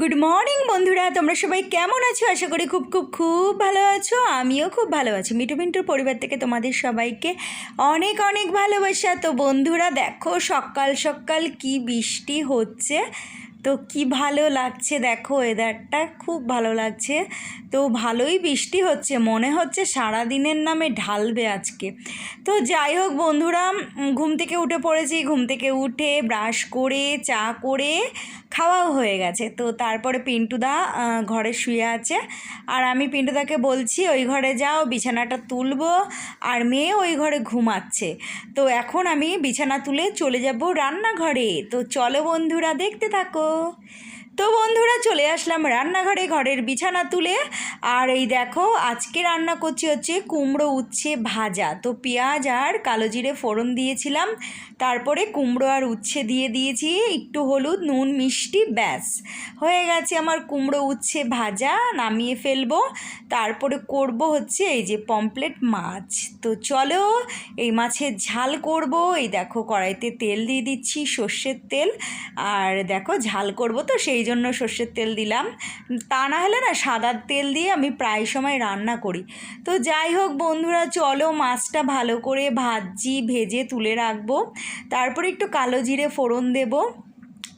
Good morning বন্ধুরা। তোমরা সবাই কেমন আছো? আশা করি খুব খুব খুব ভালো আছো। আমিও খুব ভালো আছি। মিঠু মিন্টুর পরিবার থেকে তোমাদের সবাইকে অনেক অনেক ভালোবাসা। তো বন্ধুরা, দেখো সকাল সকাল কি বৃষ্টি হচ্ছে। তো কি ভালো লাগছে দেখো ওয়েদারটা খুব ভালো লাগছে। তো ভালোই বৃষ্টি হচ্ছে। মনে হচ্ছে সারা দিনের নামে ঢালবে আজকে। তো যাই হোক বন্ধুরা ঘুম থেকে উঠে পড়েছি। ঘুম থেকে উঠে ব্রাশ করে, চা করে খাওয়াও হয়ে গেছে। তো তারপরে পিন্টুদা ঘরে শুয়ে আছে। আর আমি পিন্টুদাকে বলছি, ওই ঘরে যাও, বিছানাটা তুলবো আর মেয়ে ওই ঘরে ঘুমাচ্ছে। তো এখন আমি বিছানা তুলে চলে যাব রান্নাঘরে। তো চলো বন্ধুরা, দেখতে থাকো। তো বন্ধুরা চলে আসলাম রান্নাঘরে ঘরের বিছানা তুলে। আর এই দেখো, আজকে রান্না করছি হচ্ছে কুমড়ো উচ্ছে ভাজা। তো পেঁয়াজ আর কালো জিরে ফোড়ন দিয়েছিলাম। তারপরে কুমড়ো আর উচ্ছে দিয়ে দিয়েছি, একটু হলুদ, নুন, মিষ্টি, ব্যাস। হয়ে গেছে আমার কুমড়ো উচ্ছে ভাজা, নামিয়ে ফেলব। তারপরে করব হচ্ছে এই যে পমপ্লেট মাছ। তো চলো, এই মাছের ঝাল করব। এই দেখো কড়াইতে তেল দিয়ে দিচ্ছি সর্ষের তেল। আর দেখো ঝাল করব তো সেই জন্য সর্ষের তেল দিলাম। তা না হলে না সাদার তেল দিয়ে আমি প্রায় সময় রান্না করি। তো যাই হোক বন্ধুরা, চলো মাছটা ভালো করে ভাজি, ভেজে তুলে রাখব। তারপরে একটু কালো জিরে ফোড়ন দেবো।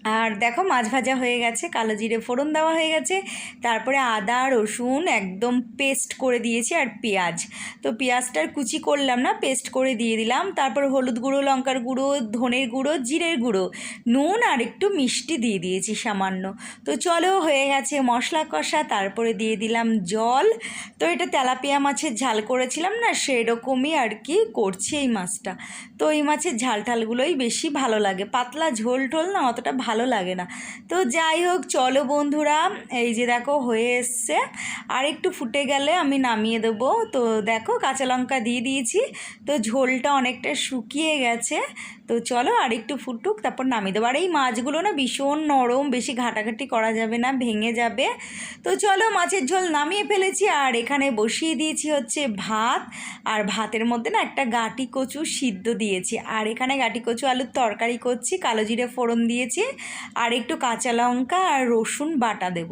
আর দেখো মাছ ভাজা হয়ে গেছে, কালো জিরে ফোড়ন দেওয়া হয়ে গেছে, তারপরে আদা, রসুন একদম পেস্ট করে দিয়েছি আর পেঁয়াজ। তো পেঁয়াজটার কুচি করলাম না পেস্ট করে দিয়ে দিলাম, তারপর হলুদ গুঁড়ো, লঙ্কার গুঁড়ো, ধনের গুঁড়ো, জিরের গুঁড়ো, নুন আর একটু মিষ্টি দিয়ে দিয়েছি সামান্য। তো চলো হয়ে গেছে মশলা কষা, তারপরে দিয়ে দিলাম জল। তো এটা তেলাপিয়া মাছের ঝাল করেছিলাম না, সেরকমই আর কি করছি এই মাছটা। তো এই মাছের ঝাল ঠালগুলোই বেশি ভালো লাগে, পাতলা ঝোল টোল না অতটা ভালো লাগে না। তো যাই হোক, চলো বন্ধুরা, এই যে দেখো হয়ে এসছে। আর একটু ফুটে গেলে আমি নামিয়ে দেবো। তো দেখো, কাঁচা লঙ্কা দিয়ে দিয়েছি। তো ঝোলটা অনেকটা শুকিয়ে গেছে। তো চলো আর একটু ফুটুক, তারপর নামিয়ে দেবো। আর এই মাছগুলো না ভীষণ নরম, বেশি ঘাটাঘাটি করা যাবে না, ভেঙে যাবে। তো চলো মাছের ঝোল নামিয়ে ফেলেছি, আর এখানে বসিয়ে দিয়েছি হচ্ছে ভাত। আর ভাতের মধ্যে না একটা গাটি কচু সিদ্ধ দিয়েছি। আর এখানে গাটি কচু আলুর তরকারি করছি, কালো জিরে ফোড়ন দিয়েছি। আর একটু কাঁচা লঙ্কা আর রসুন বাটা দেব।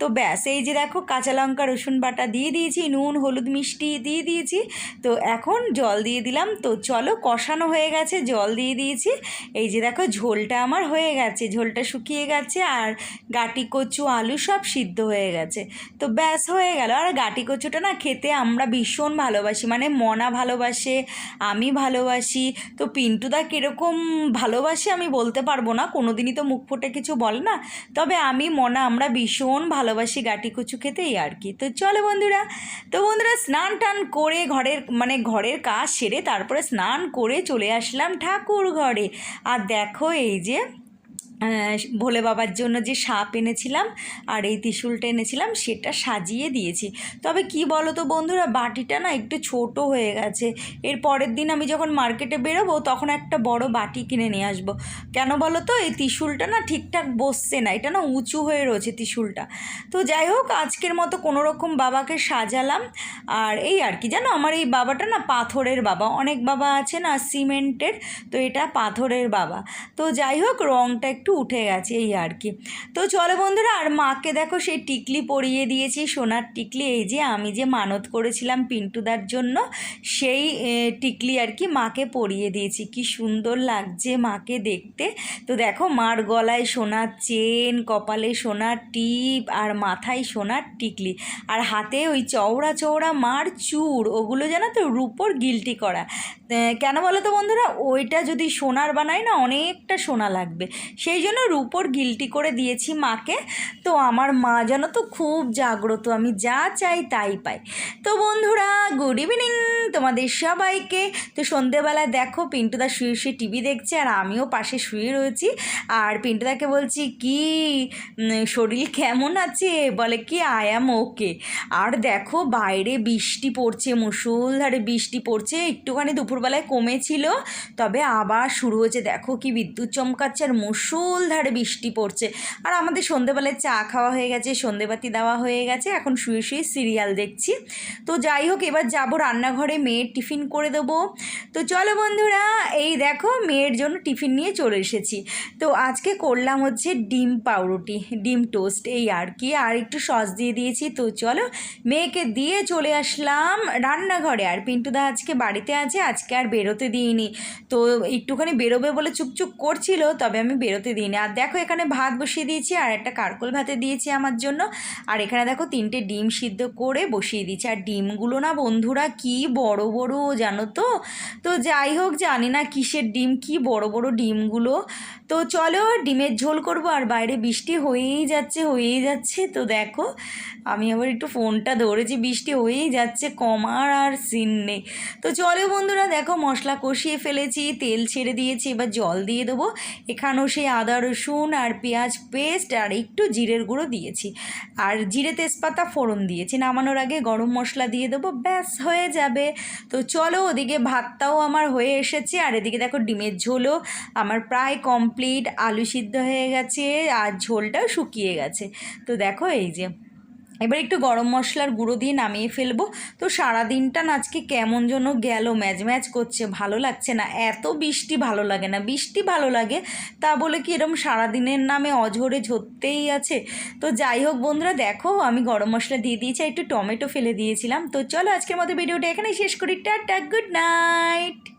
তো ব্যাস, এই যে দেখো কাঁচা লঙ্কা, রসুন বাটা দিয়ে দিয়েছি, নুন, হলুদ মিষ্টি দিয়ে দিয়েছি। তো এখন জল দিয়ে দিলাম। তো চলো কষানো হয়ে গেছে, জল দিয়ে দিয়েছি। এই যে দেখো, ঝোলটা আমার হয়ে গেছে, ঝোলটা শুকিয়ে গেছে আর গাটি কচু, আলু সব সিদ্ধ হয়ে গেছে। তো ব্যাস, হয়ে গেল। আর গাটি কচুটা না খেতে আমরা ভীষণ ভালোবাসি মানে মনা ভালোবাসে, আমি ভালোবাসি। তো পিন্টুদা কীরকম ভালোবাসে আমি বলতে পারব না কোনো দিনই তো মুখ ফুটে কিছু বলে না। তবে আমি, মনা, আমরা ভীষণ ভালোবাসি গাটি কচু খেতে এই আর কি। তো চলো বন্ধুরা, তো বন্ধুরা স্নান টান করে ঘরের মানে ঘরের কাজ সেরে তারপরে স্নান করে চলে আসলাম ঠাকুর ঘরে। আর দেখো এই যে ভোলে বাবার জন্য যে সাপ এনেছিলাম আর এই ত্রিশুলটা এনেছিলাম, সেটা সাজিয়ে দিয়েছি। তবে কি বলো তো বন্ধুরা, বাটিটা না একটু ছোট হয়ে গেছে। এর পরের দিন আমি যখন মার্কেটে বেরোবো, তখন একটা বড় বাটি কিনে নিয়ে আসব। কেন বলো তো এই ত্রিশুলটা না ঠিকঠাক বসছে না, এটা না উঁচু হয়ে রয়েছে ত্রিশুলটা। তো যাই হোক, আজকের মতো কোনো রকম বাবাকে সাজালাম। আর এই আর কি, জানো আমার এই বাবাটা না পাথরের বাবা। অনেক বাবা আছে না, সিমেন্টের, তো এটা পাথরের বাবা। তো যাই হোক রঙটা উঠে গেছে এই আর কি। তো চলো বন্ধুরা, আর মাকে দেখো সেই টিকলি পরিয়ে দিয়েছি, সোনার টিকলি। এই যে আমি যে মানত করেছিলাম পিন্টুদার জন্য, সেই টিকলি আর কি মাকে পরিয়ে দিয়েছি। কি সুন্দর লাগছে মাকে দেখতে। তো দেখো মার গলায় সোনার চেন, কপালে সোনার টিপ, আর মাথায় সোনার টিকলি। আর হাতে ওই চওড়া চওড়া মার চূড় ওগুলো জানো তো, রূপোর গিলটি করা। কেন বলো তো বন্ধুরা, ওইটা যদি সোনার বানায় না, অনেকটা সোনা লাগবে। সেই জন্য রূপোর গিলটি করে দিয়েছি মাকে। তো আমার মা যেন তো খুব জাগ্রত, আমি যা চাই তাই পাই। তো বন্ধুরা গুড ইভিনিং তোমাদের সবাইকে। তো সন্ধেবেলায় দেখো পিন্টুদা শুয়ে শুয়ে টিভি দেখছে আর আমিও পাশে শুয়ে রয়েছি। আর পিন্টুদাকে বলছি, কি? শরীর কেমন আছে? বলে, কি আই অ্যাম ওকে আর দেখো বাইরে বৃষ্টি পড়ছে মুসুলধারে বৃষ্টি পড়ছে। একটুখানি দুপুরবেলায় কমেছিল, তবে আবার শুরু হয়েছে। দেখো কি বিদ্যুৎ চমকাচ্ছে আর মুসুল মুসলধারে বৃষ্টি পড়ছে। আর আমাদের সন্ধেবেলায় চা খাওয়া হয়ে গেছে, সন্ধেবাতি দেওয়া হয়ে গেছে, এখন শুয়ে শুয়ে সিরিয়াল দেখছি। তো যাই হোক, এবার যাব রান্নাঘরে, মেয়ের টিফিন করে দেবো। তো চলো বন্ধুরা, এই দেখো মেয়ের জন্য টিফিন নিয়ে চলে এসেছি। তো আজকে করলাম হচ্ছে ডিম পাউরুটি, ডিম টোস্ট, এই আর কি। আর একটু সস দিয়ে দিয়েছি। তো চলো, মেয়েকে দিয়ে চলে আসলাম রান্নাঘরে। আর পিন্টুদা আজকে বাড়িতে আছে, আজকে আর বেরোতে দিইনি। তো একটুখানি বেরোবে বলে চুপচুপ করছিল, তবে আমি বেরোতে দিইনি আর দেখো এখানে ভাত বসিয়ে দিয়েছি, আর একটা কারকোল ভাতে দিয়েছি আমার জন্য। আর এখানে দেখো তিনটে ডিম সিদ্ধ করে বসিয়ে দিয়েছি। আর ডিমগুলো না বন্ধুরা কি বড় বড় জানো তো? তো যাই হোক, জানি না কিসের ডিম, কি বড় বড় ডিমগুলো। তো চলো ডিমের ঝোল করব, আর বাইরে বৃষ্টি হয়েই যাচ্ছে হয়েই যাচ্ছে। তো দেখো, আমি আবার একটু ফোনটা ধরেছি, বৃষ্টি হয়েই যাচ্ছে, কমার আর সিন নেই। তো চলো বন্ধুরা, দেখো মশলা কষিয়ে ফেলেছি, তেল ছেড়ে দিয়েছি, এবার জল দিয়ে দেবো। এখানেও সেই আদা, রসুন আর পেঁয়াজ পেস্ট আর একটু জিরের গুঁড়ো দিয়েছি। আর জিরে তেজপাতা ফোড়ন দিয়েছি। নামানোর আগে গরম মশলা দিয়ে দেবো, ব্যাস হয়ে যাবে। তো চলো ওদিকে ভাতটাও আমার হয়ে এসেছে। আর এদিকে দেখো ডিমের ঝোলও আমার প্রায় কমপ্লিট আলু সিদ্ধ হয়ে গেছে আর ঝোলটাও শুকিয়ে গেছে। তো দেখো এই যে এবার একটু গরম মশলার গুঁড়ো দিয়ে নামিয়ে ফেলব। তো সারা দিনটা না আজকে কেমন যেন গেল, ম্যাচ ম্যাচ করছে, ভালো লাগছে না। এত বৃষ্টি ভালো লাগে না। বৃষ্টি ভালো লাগে, তা বলে কি এরম সারাদিনের নামে অঝরে ঝরতেই আছে। তো যাই হোক বন্ধুরা, দেখো আমি গরম মশলা দিয়ে দিয়েছি একটু টমেটো ফেলে দিয়েছিলাম। তো চলো আজকের মতো ভিডিওটা এখানেই শেষ করি। Tata, good night!